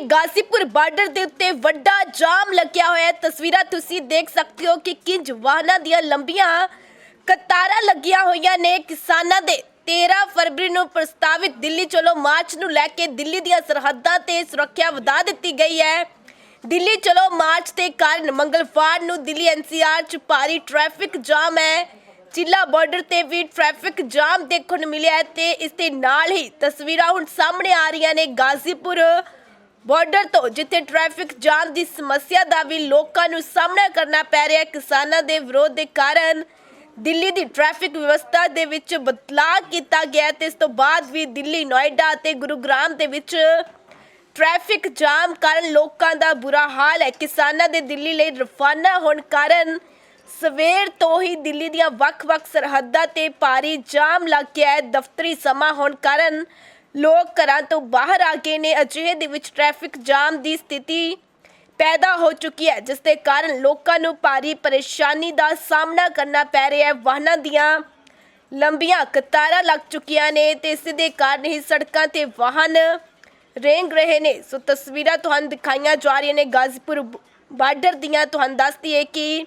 Ghazipur border ਦੇ ਉੱਤੇ ਵੱਡਾ ਜਾਮ ਲੱਗਿਆ ਹੋਇਆ ਹੈ। ਤਸਵੀਰਾਂ ਤੁਸੀਂ ਦੇਖ ਸਕਦੇ ਹੋ ਕਿ ਕਿੰਜ ਵਾਹਨਾਂ ਦੀਆਂ ਲੰਬੀਆਂ ਕਤਾਰਾਂ ਲੱਗੀਆਂ ਹੋਈਆਂ ਨੇ। ਕਿਸਾਨਾਂ ਦੇ 13 ਫਰਵਰੀ ਨੂੰ ਪ੍ਰਸਤਾਵਿਤ ਦਿੱਲੀ ਚਲੋ, ਮਾਰਚ ਨੂੰ ਲੈ ਕੇ ਦਿੱਲੀ ਦੀਆਂ ਸਰਹੱਦਾਂ ਤੇ ਸੁਰੱਖਿਆ ਵਧਾ ਦਿੱਤੀ ਗਈ ਹੈ। ਦਿੱਲੀ ਚਲੋ, ਮਾਰਚ ਦੇ ਕਾਰਨ ਮੰਗਲਵਾਰ ਨੂੰ ਦਿੱਲੀ ਐਨਸੀਆਰ ਚ ਭਾਰੀ ਟ੍ਰੈਫਿਕ ਜਾਮ ਹੈ। ਚਿੱਲਾ ਬਾਰਡਰ ਤੇ ਵੀ ਟ੍ਰੈਫਿਕ ਜਾਮ ਦੇਖਣ ਨੂੰ ਮਿਲਿਆ ਤੇ ਇਸ ਦੇ ਨਾਲ ਹੀ ਤਸਵੀਰਾਂ ਹੁਣ ਸਾਹਮਣੇ ਆ ਰਹੀਆਂ ਨੇ। ਗਾਜ਼ੀਪੁਰ ਬਾਰਡਰ ਤੋਂ, ਜਿੱਥੇ ਟ੍ਰੈਫਿਕ ਜਾਮ ਦੀ ਸਮੱਸਿਆ ਦਾ ਵੀ ਲੋਕਾਂ ਨੂੰ ਸਾਹਮਣਾ ਕਰਨਾ ਪੈ ਰਿਹਾ ਹੈ, ਕਿਸਾਨਾਂ ਦੇ ਵਿਰੋਧ ਦੇ ਕਾਰਨ ਦਿੱਲੀ ਦੀ ਟ੍ਰੈਫਿਕ ਵਿਵਸਥਾ ਦੇ ਵਿੱਚ ਬਦਲਾਅ ਕੀਤਾ ਗਿਆ ਹੈ ਤੇ ਇਸ ਤੋਂ ਬਾਅਦ ਵੀ ਦਿੱਲੀ, ਨੋਇਡਾ ਅਤੇ ਗੁਰੂਗ੍ਰਾਮ ਦੇ ਵਿੱਚ ਟ੍ਰੈਫਿਕ ਜਾਮ ਕਾਰਨ ਲੋਕਾਂ ਦਾ ਬੁਰਾ ਹਾਲ ਹੈ। ਕਿਸਾਨਾਂ ਦੇ ਦਿੱਲੀ ਲਈ ਰਫਾਨਾ ਹੋਣ ਕਾਰਨ ਸਵੇਰ ਤੋਂ ਹੀ ਦਿੱਲੀ ਦੀਆਂ ਵੱਖ-ਵੱਖ ਸਰਹੱਦਾਂ ਤੇ ਭਾਰੀ ਜਾਮ ਲੱਗ ਗਿਆ ਹੈ। ਦਫ਼ਤਰੀ ਸਮਾਂ ਹੋਣ ਕਾਰਨ ਲੋਕ ਘਰਾਂ ਤੋਂ ਬਾਹਰ ਆ ਗਏ ਨੇ ਅਜਿਹੇ ਦੇ ਵਿੱਚ ਟ੍ਰੈਫਿਕ ਜਾਮ ਦੀ ਸਥਿਤੀ ਪੈਦਾ ਹੋ ਚੁੱਕੀ ਹੈ, ਜਿਸ ਦੇ ਕਾਰਨ ਲੋਕਾਂ ਨੂੰ ਭਾਰੀ ਪਰੇਸ਼ਾਨੀ ਦਾ ਸਾਹਮਣਾ ਕਰਨਾ ਪੈ ਰਿਹਾ ਹੈ। ਵਾਹਨਾਂ ਦੀਆਂ ਲੰਬੀਆਂ ਕਤਾਰਾਂ ਲੱਗ ਚੁੱਕੀਆਂ ਨੇ ਤੇ ਇਸ ਦੇ ਕਾਰਨ ਹੀ ਸੜਕਾਂ ਤੇ ਵਾਹਨ ਰੇਂਗ ਰਹੇ ਨੇ। ਸੋ ਤਸਵੀਰਾਂ ਤੁਹਾਨੂੰ ਦਿਖਾਈਆਂ ਜਾ ਰਹੀਆਂ ਨੇ। ਗਾਜ਼ੀਪੁਰ ਬਾਰਡਰ ਦੀਆਂ ਤੁਹਾਨੂੰ ਦੱਸਦੀ ਹੈ ਕਿ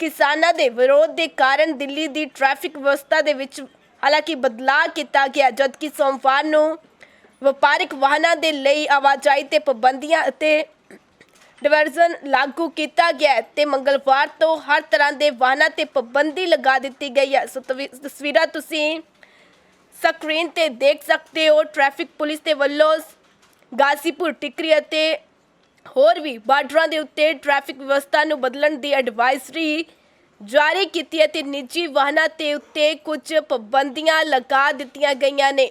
ਕਿਸਾਨਾਂ ਦੇ ਵਿਰੋਧ ਦੇ ਕਾਰਨ ਦਿੱਲੀ ਦੀ ਟ੍ਰੈਫਿਕ ਵਿਵਸਥਾ ਦੇ ਵਿੱਚ ਹਾਲਾਂਕਿ ਬਦਲਾਅ ਕੀਤਾ ਗਿਆ, ਜਦਕਿ ਸੋਮਵਾਰ ਨੂੰ ਵਪਾਰਿਕ ਵਾਹਨਾਂ ਦੇ ਲਈ ਆਵਾਜਾਈ ਤੇ ਪਾਬੰਦੀਆਂ ਅਤੇ ਡਿਵਰਜ਼ਨ ਲਾਗੂ ਕੀਤਾ ਗਿਆ ਹੈ ਤੇ ਮੰਗਲਵਾਰ ਤੋਂ ਹਰ ਤਰ੍ਹਾਂ ਦੇ ਵਾਹਨਾਂ ਤੇ ਪਾਬੰਦੀ ਲਗਾ ਦਿੱਤੀ ਗਈ ਹੈ। ਸੋ ਤਵੀ- ਤਸਵੀਰਾਂ ਤੁਸੀਂ ਸਕਰੀਨ ਤੇ ਦੇਖ ਸਕਦੇ ਹੋ। ਟ੍ਰੈਫਿਕ ਪੁਲਿਸ ਦੇ ਵੱਲੋਂ ਗਾਜ਼ੀਪੁਰ, ਟਿਕਰੀ ਅਤੇ ਹੋਰ ਵੀ ਬਾਰਡਰਾਂ ਦੇ ਉੱਤੇ ਟ੍ਰੈਫਿਕ ਵਿਵਸਥਾ ਨੂੰ ਬਦਲਣ ਦੀ ਐਡਵਾਈਜ਼ਰੀ ਜਾਰੀ ਕੀਤੀ ਅਤੇ ਨਿੱਜੀ ਵਾਹਨਾਂ ਤੇ ਉੱਤੇ ਕੁਝ ਪਾਬੰਦੀਆਂ ਲਗਾ ਦਿੱਤੀਆਂ ਗਈਆਂ ਨੇ।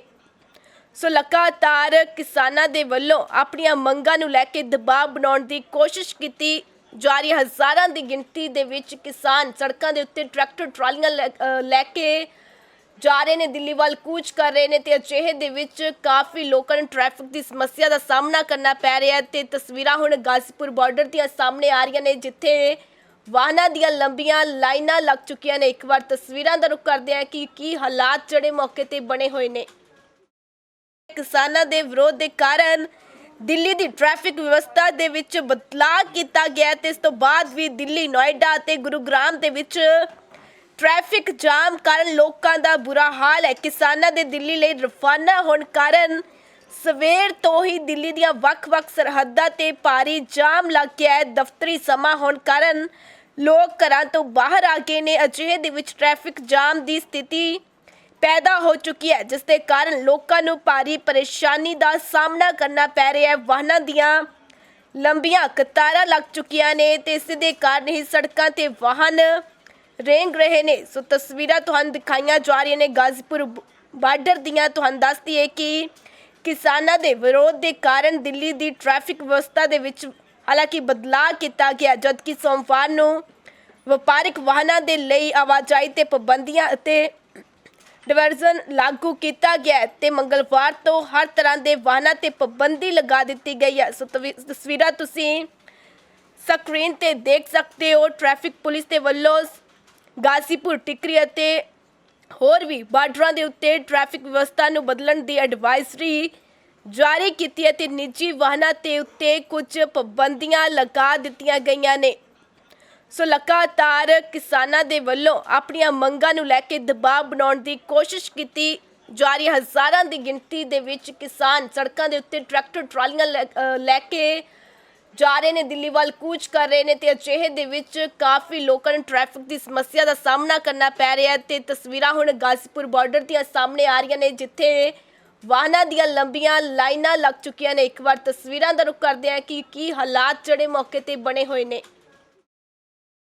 ਸੋ ਲਗਾਤਾਰ ਕਿਸਾਨਾਂ ਦੇ ਵੱਲੋਂ ਆਪਣੀਆਂ ਮੰਗਾਂ ਨੂੰ ਲੈ ਕੇ ਦਬਾਅ ਬਣਾਉਣ ਦੀ ਕੋਸ਼ਿਸ਼ ਕੀਤੀ ਜਾ ਰਹੀ ਹੈ। ਹਜ਼ਾਰਾਂ ਦੀ ਗਿਣਤੀ ਦੇ ਵਿੱਚ ਕਿਸਾਨ ਸੜਕਾਂ ਦੇ ਉੱਤੇ ਟਰੈਕਟਰ, ਟਰਾਲੀਆਂ ਲੈ- ਲੈ ਕੇ ਜਾ ਰਹੇ ਨੇ, ਦਿੱਲੀ ਵੱਲ ਕੂਚ ਕਰ ਰਹੇ ਨੇ ਤੇ ਅਜਿਹੇ ਦੇ ਵਿੱਚ ਕਾਫੀ ਲੋਕਾਂ ਨੂੰ ਟ੍ਰੈਫਿਕ ਦੀ ਸਮੱਸਿਆ ਦਾ ਸਾਹਮਣਾ ਕਰਨਾ ਪੈ ਰਿਹਾ ਹੈ ਤੇ ਤਸਵੀਰਾਂ ਹੁਣ ਗਾਜ਼ੀਪੁਰ ਬਾਰਡਰ ਦੀਆਂ ਸਾਹਮਣੇ ਆ ਰਹੀਆਂ ਨੇ, ਜਿੱਥੇ ਵਾਹਨਾਂ ਦੀਆਂ ਲੰਬੀਆਂ ਲਾਈਨਾਂ ਲੱਗ ਚੁੱਕੀਆਂ ਨੇ। ਇੱਕ ਵਾਰ ਤਸਵੀਰਾਂ ਦਾ ਰੁਖ ਕਰਦੇ ਹਾਂ ਕਿ ਕੀ ਹਾਲਾਤ ਜਿਹੜੇ ਮੌਕੇ ਤੇ ਬਣੇ ਹੋਏ ਨੇ। ਕਿਸਾਨਾਂ ਦੇ ਵਿਰੋਧ ਦੇ ਕਾਰਨ ਦਿੱਲੀ ਦੀ ਟ੍ਰੈਫਿਕ ਵਿਵਸਥਾ ਦੇ ਵਿੱਚ ਬਦਲਾਅ ਕੀਤਾ ਗਿਆ ਤੇ ਇਸ ਤੋਂ ਬਾਅਦ ਵੀ ਦਿੱਲੀ, ਨੋਇਡਾ ਅਤੇ ਗੁਰੂਗ੍ਰਾਮ ਦੇ ਵਿੱਚ ਟ੍ਰੈਫਿਕ ਜਾਮ ਕਾਰਨ ਲੋਕਾਂ ਦਾ ਬੁਰਾ ਹਾਲ ਹੈ। ਕਿਸਾਨਾਂ ਦੇ ਦਿੱਲੀ ਲਈ ਰਫਾਨਾ ਹੋਣ ਕਾਰਨ ਸਵੇਰ ਤੋਂ ਹੀ ਦਿੱਲੀ ਦੀਆਂ ਵੱਖ-ਵੱਖ ਸਰਹੱਦਾਂ ਤੇ ਭਾਰੀ ਜਾਮ ਲੱਗ ਗਿਆ ਹੈ। ਦਫ਼ਤਰੀ ਸਮਾਂ ਹੋਣ ਕਾਰਨ ਲੋਕ ਘਰਾਂ ਤੋਂ ਬਾਹਰ ਆ ਗਏ ਨੇ। ਅਜਿਹੇ ਦੇ ਵਿੱਚ ਟ੍ਰੈਫਿਕ ਜਾਮ ਦੀ ਸਥਿਤੀ ਪੈਦਾ ਹੋ ਚੁੱਕੀ ਹੈ, ਜਿਸ ਦੇ ਕਾਰਨ ਲੋਕਾਂ ਨੂੰ ਭਾਰੀ ਪਰੇਸ਼ਾਨੀ ਦਾ ਸਾਹਮਣਾ ਕਰਨਾ ਪੈ ਰਿਹਾ ਹੈ। ਵਾਹਨਾਂ ਦੀਆਂ ਲੰਬੀਆਂ ਕਤਾਰਾਂ ਲੱਗ ਚੁੱਕੀਆਂ ਨੇ ਤੇ ਇਸ ਦੇ ਕਾਰਨ ਹੀ ਸੜਕਾਂ ਤੇ ਵਾਹਨ ਰੇਂਗ ਰਹੇ ਨੇ। ਸੋ ਤਸਵੀਰਾਂ ਤੁਹਾਨੂੰ ਦਿਖਾਈਆਂ ਜਾ ਰਹੀਆਂ ਨੇ। ਗਾਜ਼ੀਪੁਰ ਬਾਰਡਰ ਦੀਆਂ। ਤੁਹਾਨੂੰ ਦੱਸਦੀ ਹੈ ਕਿ ਕਿਸਾਨਾਂ ਦੇ ਵਿਰੋਧ ਦੇ ਕਾਰਨ ਦਿੱਲੀ ਦੀ ਟ੍ਰੈਫਿਕ ਵਿਵਸਥਾ ਦੇ ਵਿੱਚ ਹਾਲਾਂਕਿ ਬਦਲਾਅ ਕੀਤਾ ਗਿਆ, ਜਦਕਿ ਸੋਮਵਾਰ ਨੂੰ ਵਪਾਰਿਕ ਵਾਹਨਾਂ ਦੇ ਲਈ ਆਵਾਜਾਈ ਤੇ ਪਾਬੰਦੀਆਂ ਅਤੇ ਡਿਵਰਜ਼ਨ ਲਾਗੂ ਕੀਤਾ ਗਿਆ ਹੈ ਤੇ ਮੰਗਲਵਾਰ ਤੋਂ ਹਰ ਤਰ੍ਹਾਂ ਦੇ ਵਾਹਨਾਂ ਤੇ ਪਾਬੰਦੀ ਲਗਾ ਦਿੱਤੀ ਗਈ ਹੈ। ਸੋ ਤਵੀ- ਤਸਵੀਰਾਂ ਤੁਸੀਂ ਸਕਰੀਨ ਤੇ ਦੇਖ ਸਕਦੇ ਹੋ। ਟ੍ਰੈਫਿਕ ਪੁਲਿਸ ਦੇ ਵੱਲੋਂ ਗਾਜ਼ੀਪੁਰ, ਟਿਕਰੀ ਅਤੇ ਹੋਰ ਵੀ ਬਾਰਡਰਾਂ ਦੇ ਉੱਤੇ ਟ੍ਰੈਫਿਕ ਵਿਵਸਥਾ ਨੂੰ ਬਦਲਣ ਦੀ ਐਡਵਾਈਜ਼ਰੀ ਜਾਰੀ ਕੀਤੀ ਹੈ ਤੇ ਨਿੱਜੀ ਵਾਹਨਾਂ ਤੇ ਉੱਤੇ ਕੁਝ ਪਾਬੰਦੀਆਂ ਲਗਾ ਦਿੱਤੀਆਂ ਗਈਆਂ ਨੇ। ਸੋ ਲਗਾਤਾਰ ਕਿਸਾਨਾਂ ਦੇ ਵੱਲੋਂ ਆਪਣੀਆਂ ਮੰਗਾਂ ਨੂੰ ਲੈ ਕੇ ਦਬਾਅ ਬਣਾਉਣ ਦੀ ਕੋਸ਼ਿਸ਼ ਕੀਤੀ ਜਾ ਰਹੀ ਹਜ਼ਾਰਾਂ ਦੀ ਗਿਣਤੀ ਦੇ ਵਿੱਚ ਕਿਸਾਨ ਸੜਕਾਂ ਦੇ ਉੱਤੇ ਟਰੈਕਟਰ ਟਰਾਲੀਆਂ ਲੈ- ਅ, ਲੈ ਕੇ ਜਾ ਰਹੇ ਨੇ, ਦਿੱਲੀ ਵੱਲ ਕੂਚ ਕਰ ਰਹੇ ਨੇ ਤੇ ਅਜਿਹੇ ਦੇ ਵਿੱਚ ਕਾਫੀ ਲੋਕਾਂ ਨੂੰ ਟ੍ਰੈਫਿਕ ਦੀ ਸਮੱਸਿਆ ਦਾ ਸਾਹਮਣਾ ਕਰਨਾ ਪੈ ਰਿਹਾ ਹੈ ਤੇ ਤਸਵੀਰਾਂ ਹੁਣ ਗਾਜ਼ੀਪੁਰ ਬਾਰਡਰ ਦੀਆਂ ਸਾਹਮਣੇ ਆ ਰਹੀਆਂ ਨੇ, ਜਿੱਥੇ ਵਾਹਨਾਂ ਦੀਆਂ ਲੰਬੀਆਂ ਲਾਈਨਾਂ ਲੱਗ ਚੁੱਕੀਆਂ ਨੇ। ਇੱਕ ਵਾਰ ਤਸਵੀਰਾਂ ਦਾ ਰੁਖ ਕਰਦੇ ਹਾਂ ਕਿ ਕੀ ਹਾਲਾਤ ਜਿਹੜੇ ਮੌਕੇ ਤੇ ਬਣੇ ਹੋਏ ਨੇ।